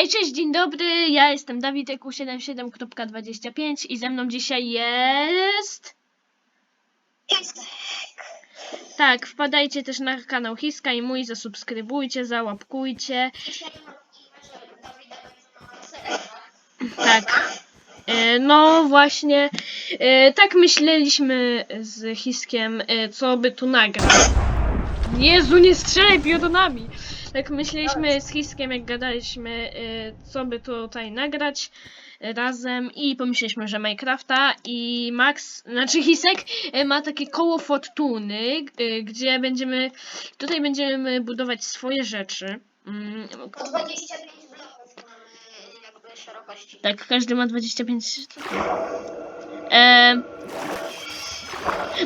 Hej, cześć, dzień dobry, ja jestem Dawideku77.25 i ze mną dzisiaj jest... Tak, wpadajcie też na kanał Hiska i mój, zasubskrybujcie, załapkujcie. Tak. E, No właśnie, e, tak myśleliśmy z Hiskiem, e, co by tu nagrać. Jezu, nie strzelaj piorunami! Tak myśleliśmy z Hiskiem, jak gadaliśmy, e, co by tutaj nagrać e, razem i pomyśleliśmy, że Minecrafta i Max, znaczy Hisek e, ma takie koło fortuny, gdzie będziemy, tutaj będziemy budować swoje rzeczy. Mm, Po 25 bloków mamy jakby szerokości. Tak, każdy ma 25. E,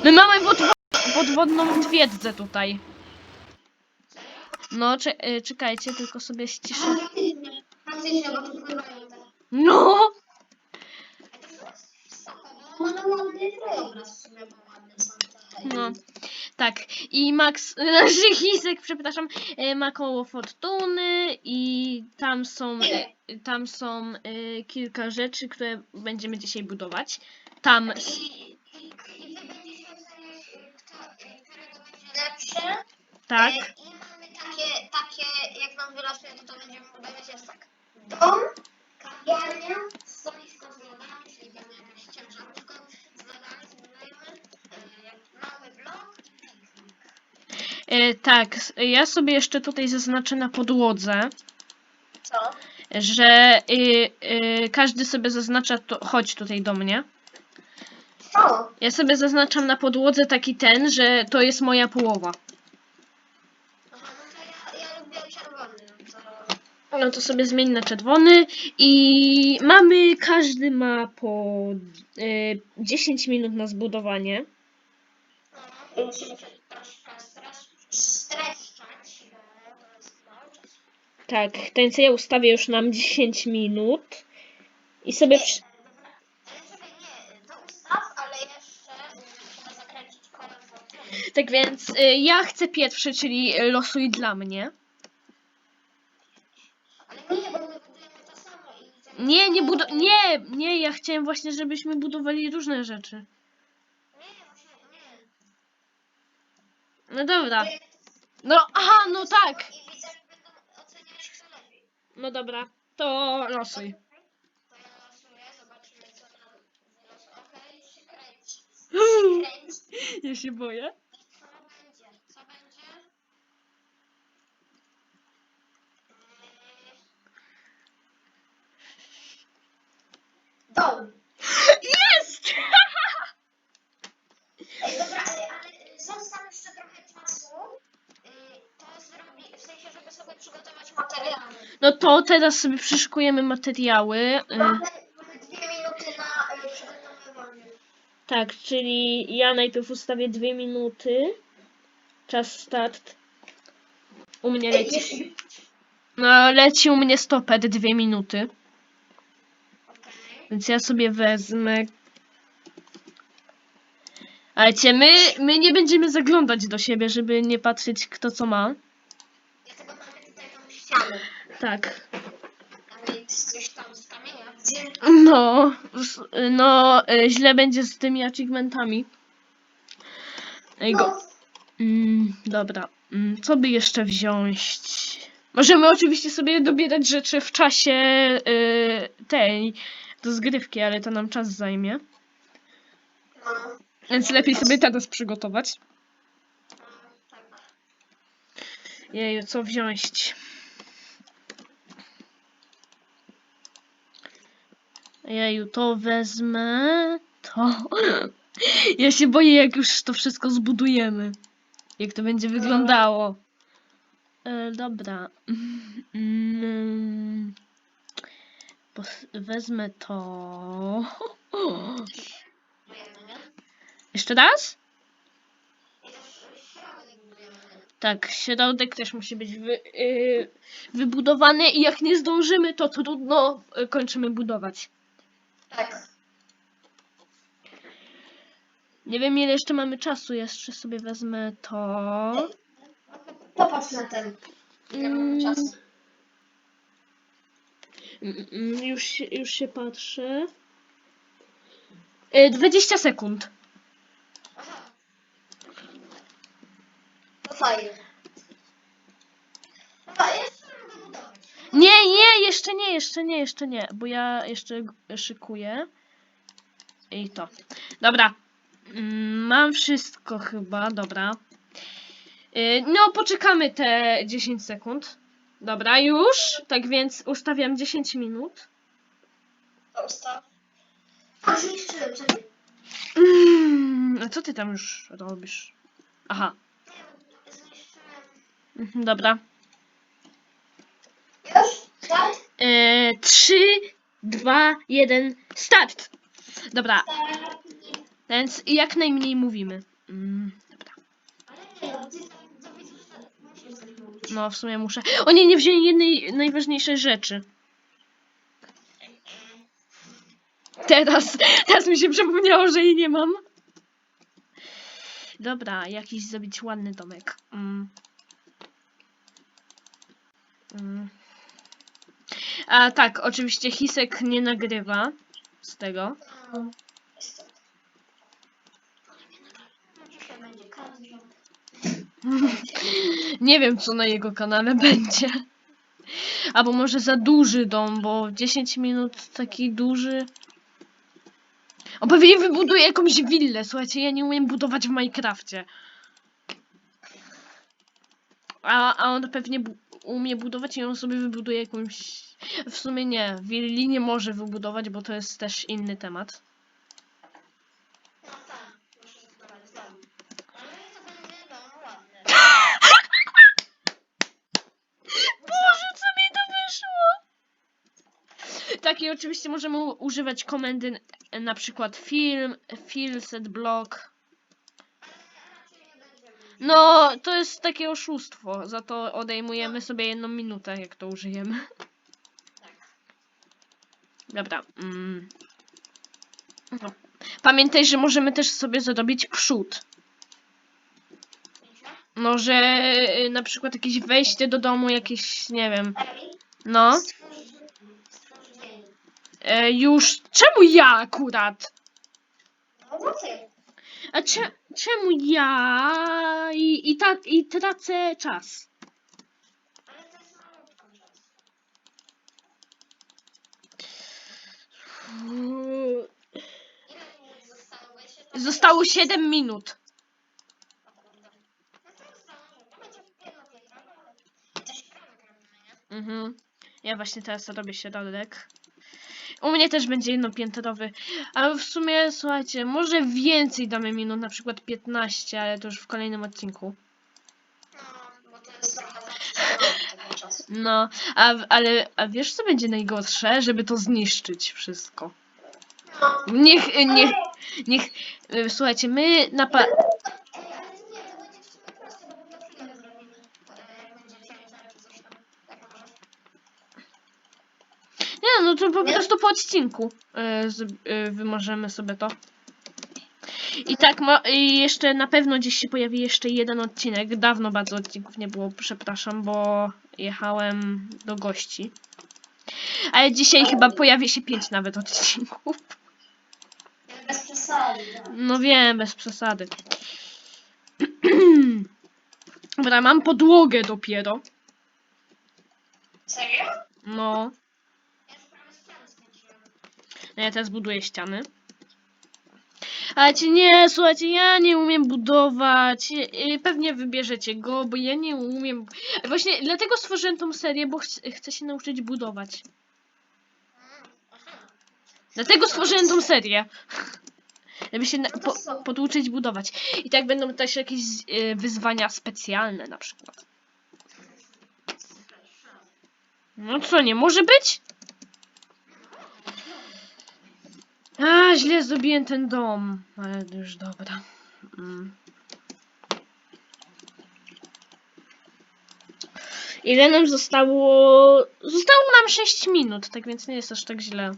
my mamy podwo podwodną twierdzę tutaj. No, cze e, czekajcie, tylko sobie ściszę. Faktycznie, faktycznie, bo tu pływają te... No! Bo one ładny krajobraz w sumie, bo ładne są te... No. Tak, i Max, znaczy Hisek, przepraszam, e, ma koło fortuny i tam są, e, tam są kilka rzeczy, które będziemy dzisiaj budować. Tam, I, i, I wy będziecie oceniać, kto, którego będzie lepsze. tak, E, Jak nam wylosuje, to to będziemy budować jest tak. Dom, kawiarnia, stoisko z lodami, czyli pewnie jakaś ciężarówka z lodami zbudujemy, e, mały blok i piknik. e, tak, s- ja sobie jeszcze tutaj zaznaczę na podłodze, Co? że y, y, każdy sobie zaznacza, to, chodź tutaj do mnie. Co? Ja sobie zaznaczam na podłodze taki ten, że to jest moja połowa. No to sobie zmień na czerwony i mamy, każdy ma po y, 10 minut na zbudowanie. Musimy się troszkę stres, streszczać, bo to jest mało. Tak, co ja ustawię już nam 10 minut. I sobie przy... To y. Tak więc y, ja chcę pierwszy, czyli losuj dla mnie. Ale nie, bo my budujemy to samo i... ten- Nie, nie budo... Nie, nie, ja chciałem właśnie, żebyśmy budowali różne rzeczy. Nie, właśnie, nie. No dobra. No, aha, no tak. I widzowie będą oceniać kto lepiej. No dobra, to losuj. To ja losuję, zobaczymy co nam wylosu. Okej, się kręci. Się kręci. Ja się boję. I co będzie? Co będzie? Jest! Ej, dobra, ale, ale zostaw jeszcze trochę czasu. y, To zrobi, w sensie, żeby sobie przygotować materiały. No to teraz sobie przyszykujemy materiały. y, Mamy, mamy dwie minuty na y, przygotowywanie. Tak, czyli ja najpierw ustawię dwie minuty. Czas start. U mnie Ej, leci. jeśli- No, leci u mnie stopet dwie minuty. Więc ja sobie wezmę. Ale cię, my, my nie będziemy zaglądać do siebie, żeby nie patrzeć kto co ma. Dlatego mamy tutaj tą ścianę. Tak. Tam jest coś tam z kamienia. Gdzie? No, s- no, y, źle będzie z tymi achievementami. Ej, go. No, Mm, dobra, mm, co by jeszcze wziąć? Możemy oczywiście sobie dobierać rzeczy w czasie y, tej rozgrywki, ale to nam czas zajmie. no, Więc lepiej sobie teraz przygotować. Jeju, co wziąć? Jeju, to wezmę. To. Ja się boję, jak już to wszystko zbudujemy. Jak to będzie wyglądało. E, dobra. Mm, pos- Wezmę to. Jeszcze raz? Tak, środek też musi być wy, yy, wybudowany i jak nie zdążymy, to trudno, y, kończymy budować. Tak. Nie wiem ile jeszcze mamy czasu, jeszcze sobie wezmę to. Popatrz na ten. Ile mamy Mm. czasu. Mm, mm, Już, się- już się patrzę. E, 20 sekund. Aha. To fajnie. Dobra, jeszcze mogę budować. Nie, nie, jeszcze nie, jeszcze nie, jeszcze nie, bo ja jeszcze g- szykuję. I to. Dobra. Mm, Mam wszystko chyba, dobra. Y, No, poczekamy te 10 sekund. Dobra, już. Tak więc ustawiam 10 minut. To ustaw. A, zniszczyłem, czekaj. Mm, A co ty tam już robisz? Aha, mhm, dobra. Już? Tak? E, 3, 2, 1, start! Dobra, Tak. więc jak najmniej mówimy. Mm, dobra. Ale nie, no ty No, w sumie muszę. O nie, wzięli jednej najważniejszej rzeczy. Teraz, teraz mi się przypomniało, że jej nie mam. Dobra, jakiś zrobić ładny domek. Mm. Mm. A tak, oczywiście Hisek nie nagrywa z tego. No, jest to. Ale mnie naprawdę dzisiaj będzie każdy rząd. Nie wiem, co na jego kanale będzie. Albo może za duży dom, bo 10 minut taki duży. On pewnie wybuduje jakąś willę. Słuchajcie, ja nie umiem budować w Minecrafcie. A, a on pewnie bu umie budować i on sobie wybuduje jakąś... W sumie nie, willi nie może wybudować, bo to jest też inny temat. No tak, muszę zbudować dom. Ale to będzie dom ładny. Boże, co mi to wyszło? Tak i oczywiście możemy używać komendy n- na przykład film, fill, set block. No, to jest takie oszustwo, za to odejmujemy sobie jedną minutę, jak to użyjemy. Dobra. Mm. No. Pamiętaj, że możemy też sobie zrobić przód. No, że y, na przykład jakieś wejście do domu, jakieś, nie wiem, no. E, już, czemu ja akurat? No ty. A cze, czemu ja i, i, ta, i tracę czas? Ale to jest malutko czas. Ile minut zostało? Bo jeszcze tam- Zostało 7 minut. O kurde. No to zostało, to będzie jednopiętrowe, ale też środek robimy, nie? Mhm. Ja właśnie teraz robię środek. U mnie też będzie jednopiętrowy. Ale w sumie, słuchajcie, może więcej damy minut, na przykład 15, ale to już w kolejnym odcinku. No, bo to jest trochę. No, a, ale a wiesz co będzie najgorsze? Żeby to zniszczyć wszystko. No. Niech, niech, niech, słuchajcie, my napa... po Nie? prostu po odcinku y, z, y, wymożemy sobie to. I tak, i jeszcze na pewno gdzieś się pojawi jeszcze jeden odcinek. Dawno bardzo odcinków nie było, przepraszam, bo jechałem do gości. Ale dzisiaj chyba pojawi się pięć nawet odcinków. Bez przesady. tak. No wiem, bez przesady. Dobra, mam podłogę dopiero. Serio? No, ja teraz buduję ściany. Ale ci nie, słuchajcie, ja nie umiem budować. I- i Pewnie wybierzecie go, bo ja nie umiem. Właśnie dlatego stworzyłem tą serię, bo ch chcę się nauczyć budować. Dlatego stworzyłem tą serię. Żeby się po, poduczyć budować. I tak będą też jakieś y, wyzwania specjalne na przykład. No co, nie może być? A, źle zrobiłem ten dom. Ale już dobra. Mm. Ile nam zostało? Zostało nam 6 minut, tak więc nie jest aż tak źle.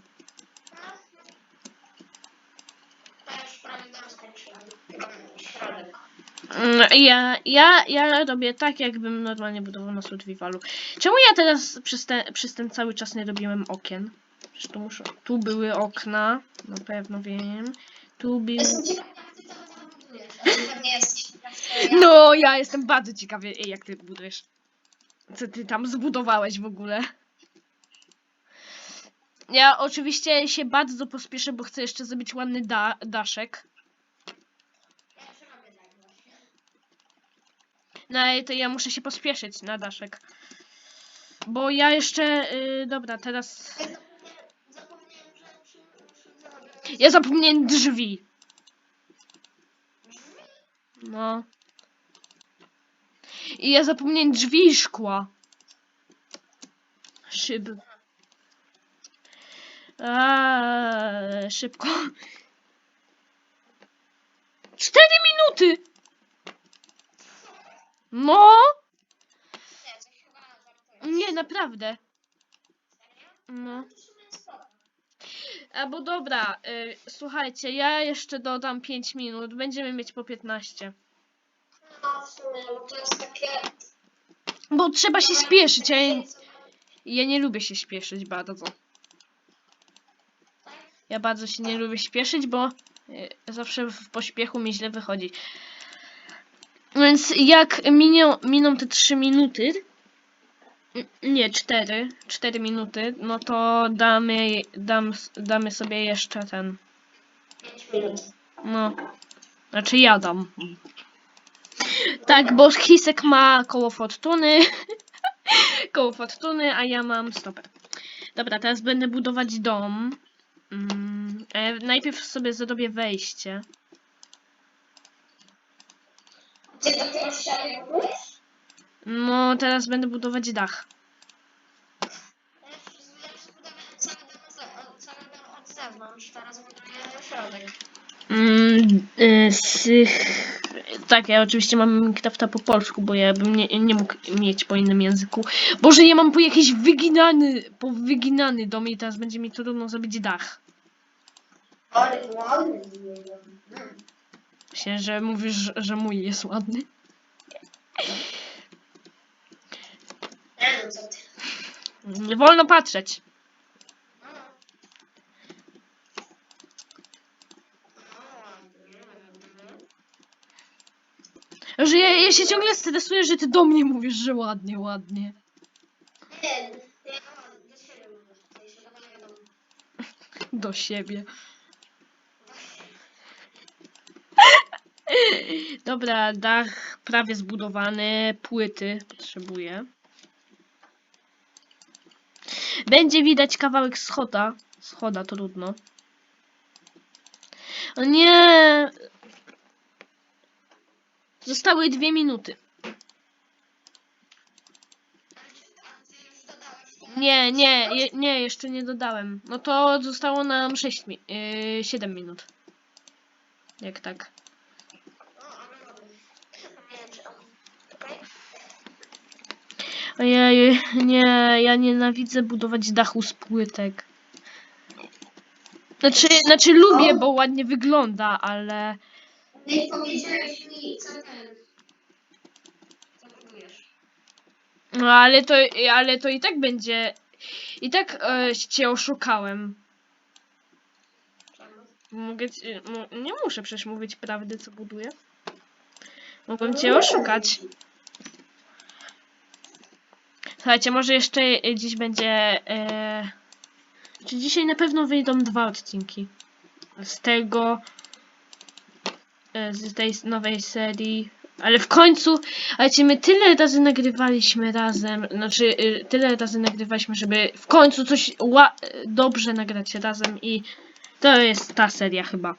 Mm, Ja, ja, ja robię tak, jakbym normalnie budował na survivalu. Czemu ja teraz przez, te, przez ten cały czas nie robiłem okien? Przecież tu, muszę, tu były okna, na pewno wiem. Tu były... Jestem ciekawa, jak ty to zabudujesz. Ale pewnie jesteś ciekawa. No, ja jestem bardzo ciekawy, ej, jak ty budujesz. Co ty tam zbudowałeś w ogóle? Ja oczywiście się bardzo pospieszę, bo chcę jeszcze zrobić ładny da daszek. Ja robię tak właśnie. No ale to ja muszę się pospieszyć na daszek. Bo ja jeszcze. y, dobra, teraz. Ja zapomniałem drzwi. No. I ja zapomniałem drzwi i szkła. Szyb. Aaaa, szybko. Cztery minuty! No! Nie, naprawdę. No. To w sumie spoko. Albo dobra, y, słuchajcie, ja jeszcze dodam 5 minut, będziemy mieć po 15. No w sumie, bo to jest takie... Bo trzeba się spieszyć, a ja, ja nie lubię się spieszyć bardzo. Ja bardzo się nie lubię spieszyć, bo y, zawsze w pośpiechu mi źle wychodzi. Więc jak minią, miną te 3 minuty, nie 4, 4 minuty, no to damy, dam, damy sobie jeszcze ten, 5 minut. no, znaczy ja dam. Tak, bo Hisek ma koło fortuny, koło fortuny, a ja mam stoper. Dobra, teraz będę budować dom. Mm, e, najpierw sobie zrobię wejście. Ty dopiero ściany budujesz? No, teraz będę budować dach. Cały dom, od- zewnątrz, teraz buduję środek. Mm, y, tak, ja oczywiście mam Minecrafta po polsku, bo ja bym nie, nie mógł mieć po innym języku. Boże, ja mam po jakiś wyginany, po wyginany dom i teraz będzie mi trudno zrobić dach. Ale ładny. Myślę, że mówisz, że mój jest ładny. Nie no, wolno patrzeć. Że ja, ja się ciągle stresuję, że ty do mnie mówisz, że ładnie, ładnie. Do siebie. Dobra, dach prawie zbudowany, płyty potrzebuję. Będzie widać kawałek schoda. Schoda, trudno. O nie! Zostały dwie minuty. Nie, nie, je, nie, jeszcze nie dodałem. No to zostało nam 6 mi yy, 7 minut. Jak tak. O, ale ładny. Nie wiem, czy on... Czekaj. Ojej, nie, ja nienawidzę budować dachu z płytek. Znaczy, znaczy lubię, bo ładnie wygląda, ale... Nie powiedziałeś mi, co ten... Co budujesz. No ale to, ale to i tak będzie... I tak e, cię oszukałem. Mogę ci, mo, nie muszę przecież mówić prawdy, co buduję. Mogłem cię oszukać. Słuchajcie, może jeszcze e, dziś będzie... E, czy dzisiaj na pewno wyjdą dwa odcinki. Z tego... E, z tej nowej serii. Ale w końcu, słuchajcie, my tyle razy nagrywaliśmy razem, znaczy e, tyle razy nagrywaliśmy, żeby w końcu coś dobrze nagrać razem i to jest ta seria chyba.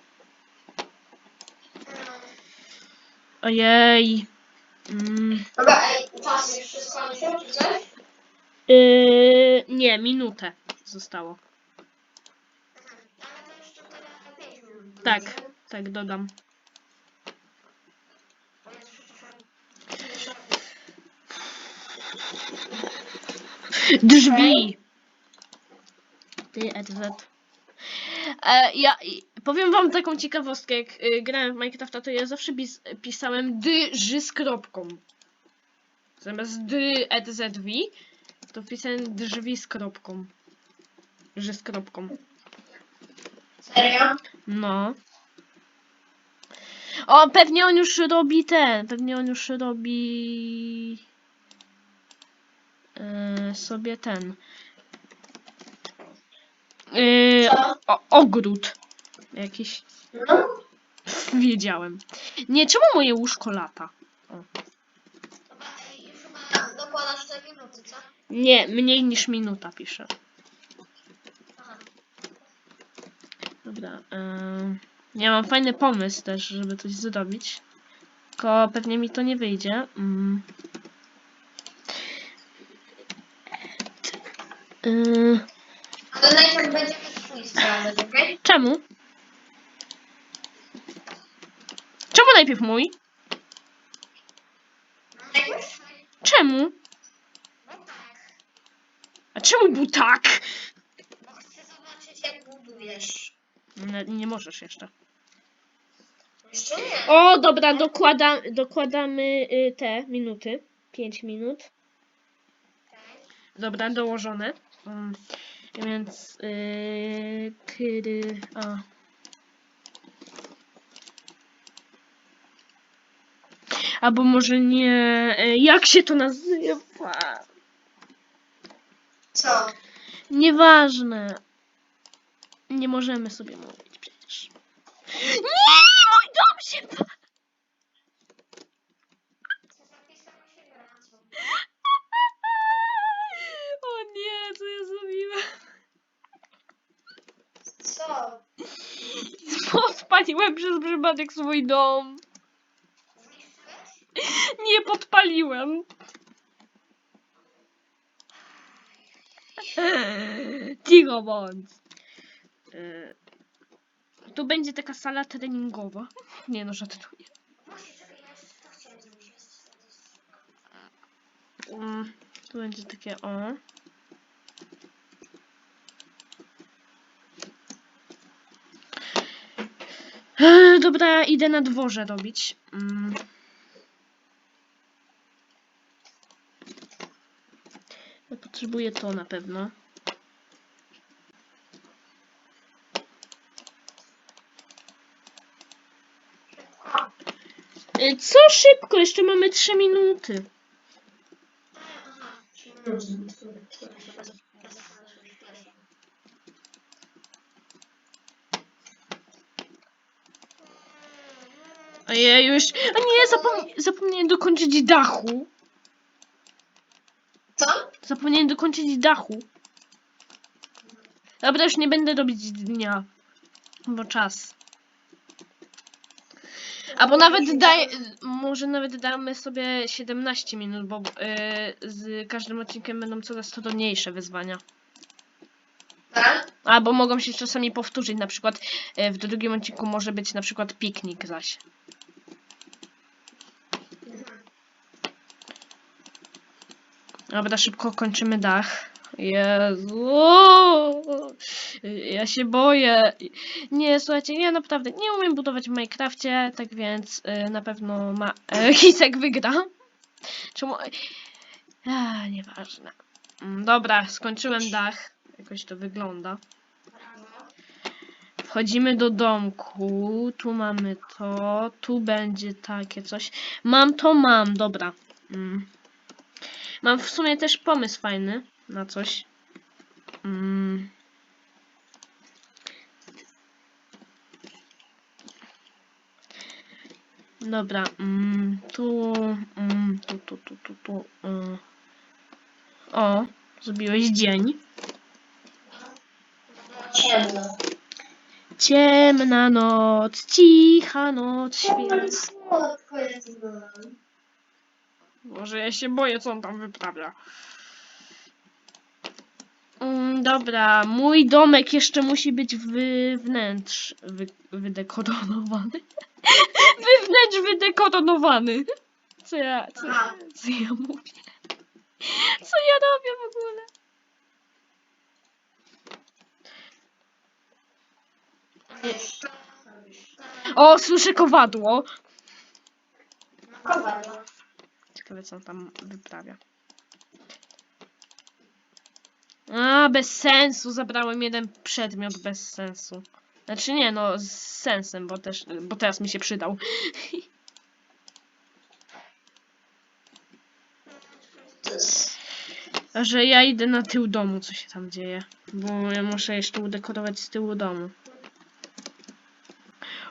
Ojej. Mm, Dobra, ej, czas już się skończył, czy coś? Yy, nie, minutę zostało. Ale to jeszcze tyle 5 minut. Tak, tak dodam. Drzwi. Ty, ETZ. E, ja, Powiem wam taką ciekawostkę, jak y, grałem w Minecrafta, to ja zawsze pis pisałem dy, ży z kropką. Zamiast dy, edzv, to pisałem drzwi z kropką. Ży z kropką. Serio? No. O, pewnie on już robi ten, pewnie on już robi e, sobie ten. Co? o, ogród. Jakiś. No. Wiedziałem. Nie, czemu moje łóżko lata? Ej, już chyba dokładasz te minuty, co? Nie, mniej niż minuta pisze. Aha. Dobra. em, ja mam fajny pomysł też, żeby coś zrobić. Tylko pewnie mi to nie wyjdzie. Mm. Yy, Ale najpierw będziemy twój okej? czemu? Czemu najpierw mój? Czemu? Czemu był tak? Bo chcę zobaczyć jak budujesz. Nie, nie możesz jeszcze. Jeszcze nie. O, dobra, dokłada, dokładamy y, te minuty. 5 minut. Dobra, dołożone. Mm, więc yy, kiedy. A. Albo może nie. y, Jak się to nazywa? Co? Nieważne. Nie możemy sobie mówić przecież. Nie! Mój dom się. pa-? O nie, co ja zrobiłem? Co? Podpaliłem przez przypadek swój dom. Zniszczyłeś? Nie podpaliłem. E, Tu będzie taka sala treningowa. Nie no, żartuję. Mm, Tu będzie takie o. E, Dobra, idę na dworze robić. Mm. Potrzebuję to na pewno. Co szybko? Jeszcze mamy 3 minuty. Ja już. A nie, zapom... zapomniałem dokończyć dachu. Co? Zapomniałem dokończyć dachu. Dobra, już nie będę robić dnia. Bo czas. Albo nawet daj, może nawet damy sobie 17 minut, bo yy, z każdym odcinkiem będą coraz trudniejsze wyzwania. Tak? Albo mogą się czasami powtórzyć, na przykład yy, w drugim odcinku może być na przykład piknik zaś. Dobra, szybko kończymy dach. Jezu! Ja się boję. Nie, słuchajcie, ja naprawdę nie umiem budować w Minecrafcie, tak więc y, na pewno ma e, Kisek wygra. Czemu? A, nieważne. Mm, Dobra, skończyłem dach. Jakoś to wygląda. Wchodzimy do domku. Tu mamy to. Tu będzie takie coś. Mam to, mam. Dobra. Mm. Mam w sumie też pomysł fajny na coś. Mm. Dobra. Mm. Tu, mm. tu, tu, tu, tu, tu. Mm. O, zrobiłeś dzień. Ciemno. Ciemna noc, cicha noc, świat. Może ja się boję, co on tam wyprawia. Dobra, mój domek jeszcze musi być wy, wydekoronowany. Wewnętrz wydekoronowany. Co ja, co, co ja mówię? Co ja robię w ogóle? O, słyszę kowadło. Kowadło. Ciekawe co on tam wyprawia. A, bez sensu. Zabrałem jeden przedmiot bez sensu. Znaczy nie, no z sensem, bo też, bo teraz mi się przydał. Że ja idę na tył domu, co się tam dzieje. Bo ja muszę jeszcze udekorować z tyłu domu.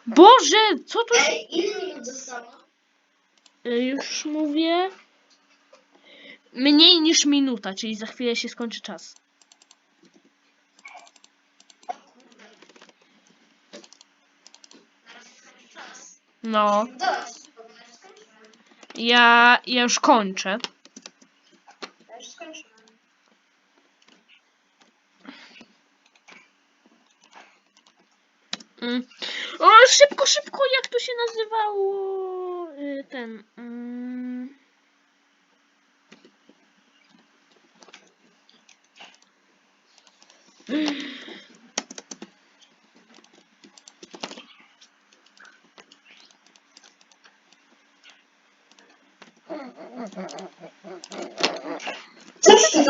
Boże, co tu. Ej, ile minut zostało? Y, Już mówię. Mniej niż minuta, czyli za chwilę się skończy czas. Zaraz się skończy czas. No, ja ja, już kończę. Mm. O, szybko, szybko, jak to się nazywało? Y, Ten. Mm.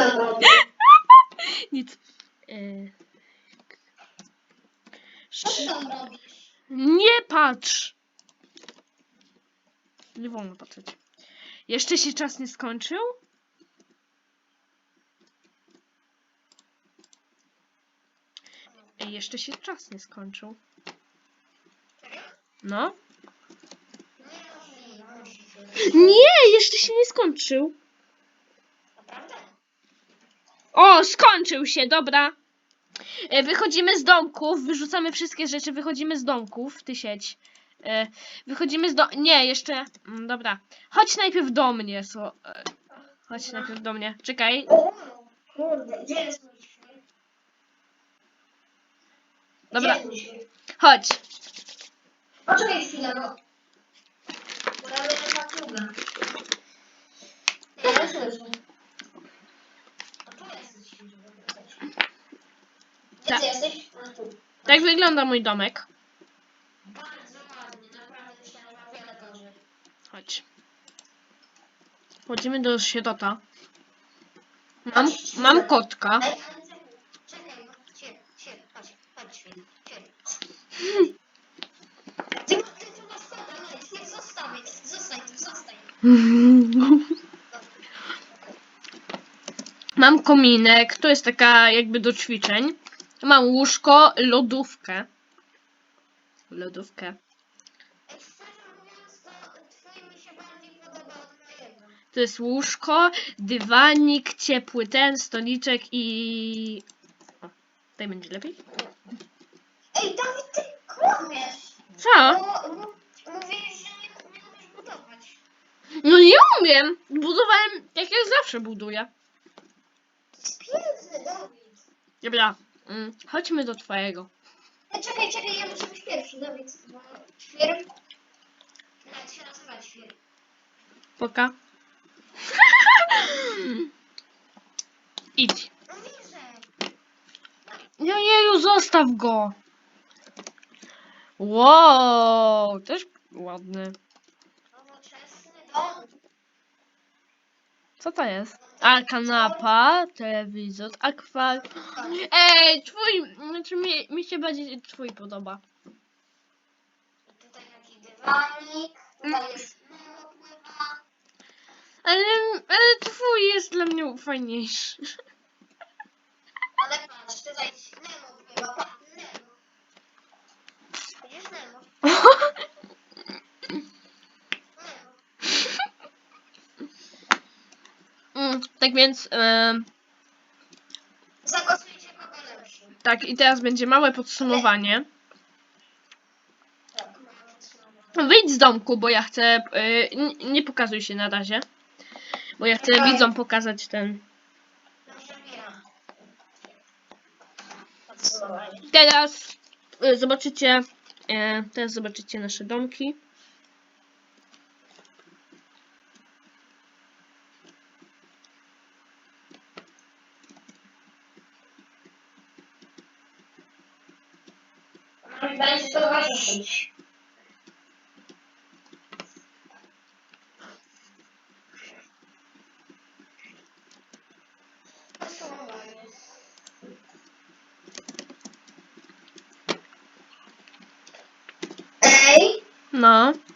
Nic. Y. Co tam robisz? Nie patrz! Nie wolno patrzeć. Jeszcze się czas nie skończył? Ej, jeszcze się czas nie skończył. No? Nie, jeszcze się nie skończył. O, skończył się, dobra. E, Wychodzimy z domków, wyrzucamy wszystkie rzeczy, wychodzimy z domków, ty sieć. E, Wychodzimy z do... Nie, jeszcze... mm, Dobra. Chodź najpierw do mnie, so... e, Chodź najpierw do mnie. Czekaj. O, kurde, gdzie jest mój świr? Dobra. Gdzie jest mój świr? Chodź. Poczekaj chwilę, no. Bo ja będę na próbę. Nie, ja słyszę. A tu jesteś świr. Gdzie Tak. jesteś? A tu. Tak wygląda mój domek. Bardzo ładnie, naprawdę myślałem, że wiele gorzej. Chodź. Chodzimy do sierota. Mam, mam kotka. Ej, ale czekaj, czekaj, no, cię, cię, chodź, chodź, cię. Ty, tu no, zostawię, zostań tu, zostań. Mam kominek, to jest taka jakby do ćwiczeń. Mam łóżko, lodówkę. Lodówkę. Szczerze mówiąc, to twój mi się bardziej podoba od mojego. To jest łóżko, dywanik, ciepły ten, stoliczek i... O, tutaj będzie lepiej? Ej, Dawid, ty kłamiesz! Co? Bo że nie, nie umiesz budować. No nie umiem! Budowałem jak ja zawsze buduję. Piękny, Dawid. Dobra, mm, chodźmy do twojego. Ej, czekaj, czekaj, ja muszę być pierwszy, Dawid, świr... Jak się nazywa świr? Poka. Idź. No widzę. No jeju, zostaw go. Wow, też ładny. Nowoczesny dom. Co to jest? A, kanapa, telewizor, akwarium. Ej, twój, znaczy mi, mi się bardziej twój podoba. Tutaj taki dywanik, tutaj jest Nemo pływa. Ale, ale twój jest dla mnie fajniejszy. Ale patrz, tutaj Nemo pływa, patrz, Nemo. Widzisz? Nemo. Mm, tak więc, em, Zagłosujcie kogo lepszy. tak i teraz będzie małe podsumowanie. Tak, podsumowanie. Wyjdź z domku, bo ja chcę, y, n- nie pokazuj się na razie. Bo ja chcę Okej. widzom pokazać ten. Dobrze, Mira. Podsumowanie. Teraz y, zobaczycie, y, teraz zobaczycie nasze domki. Mamy mi będzie towarzyszyć. Ej, No. dobra?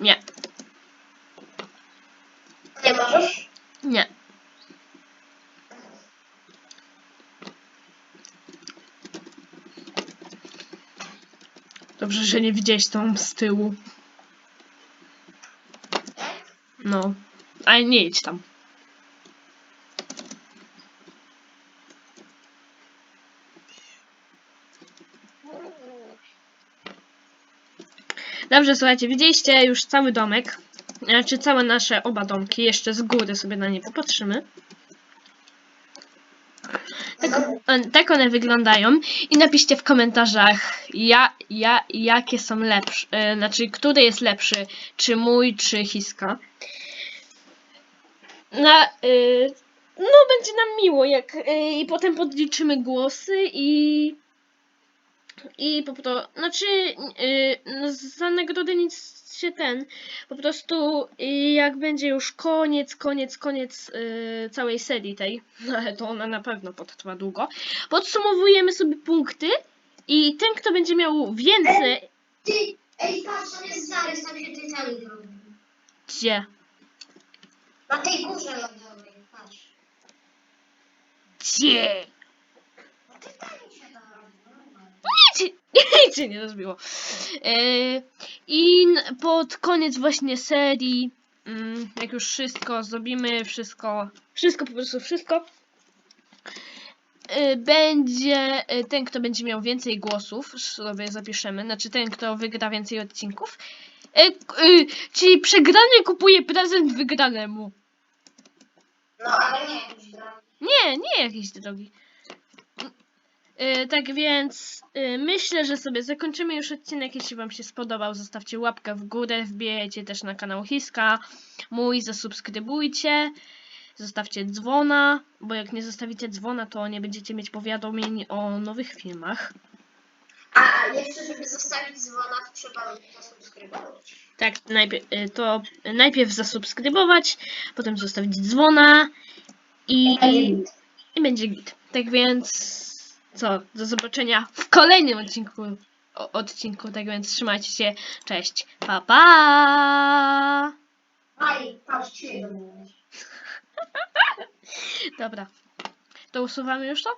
Nie. Możesz? Nie. Dobrze, że nie widziałeś tą z tyłu. No. Ale nie idź tam. Dobrze, słuchajcie, widzieliście już cały domek. Znaczy całe nasze oba domki. Jeszcze z góry sobie na nie popatrzymy. Tak, on- tak one wyglądają. I napiszcie w komentarzach, ja, ja, jakie są lepsze. e, Znaczy, który jest lepszy, czy mój, czy Hiska. Na, no, będzie nam miło, jak i potem podliczymy głosy i. I po prostu, znaczy, y, no, za nagrodę nic się ten. Po prostu, y, jak będzie już koniec, koniec, koniec y, całej serii tej, no, ale to ona na pewno potrwa długo, podsumowujemy sobie punkty i ten, kto będzie miał więcej. Ty, ej, patrz, tam jest zarys, tam się Titanic robi. Gdzie? Na tej górze lodowej, patrz. Gdzie? Titanic się tam robi, normalnie. Nic, się- nie rozbiło. E, I pod koniec właśnie serii, mm, jak już wszystko zrobimy, wszystko, wszystko po prostu wszystko, e, będzie e, ten, kto będzie miał więcej głosów, sobie zapiszemy, znaczy ten, kto wygra więcej odcinków. E, czyli przegrany kupuje prezent wygranemu. No, ale nie jakiś drogi. Nie, nie jakiś drogi. Yy, tak więc yy, myślę, że sobie zakończymy już odcinek. Jeśli Wam się spodobał, zostawcie łapkę w górę, wbijajcie też na kanał Hiska, mój, zasubskrybujcie, zostawcie dzwona, bo jak nie zostawicie dzwona, to nie będziecie mieć powiadomień o nowych filmach. A jeszcze, żeby zostawić dzwona, trzeba zasubskrybować. Tak, najpierw, yy, to najpierw zasubskrybować, potem zostawić dzwona i, i będzie git. Tak więc co, do zobaczenia w kolejnym odcinku. O, odcinku, tak więc trzymajcie się. Cześć. Pa pa. Aj, patrz, cię do mnie. Dobra. To usuwamy już to?